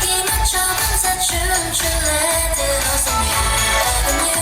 거기맞춰 밤새 춤출래 들어선 이 아venue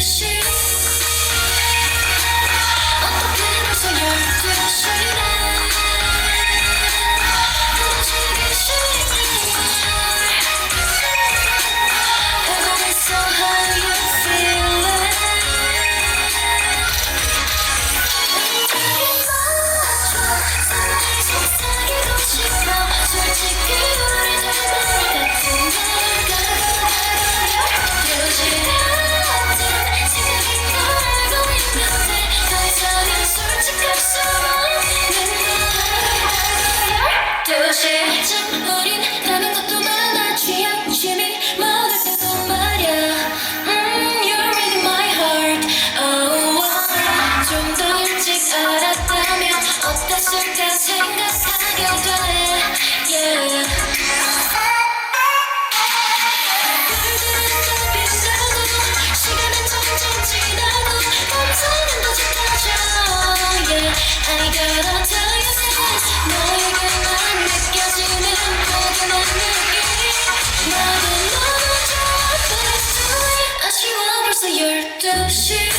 shit. 12시.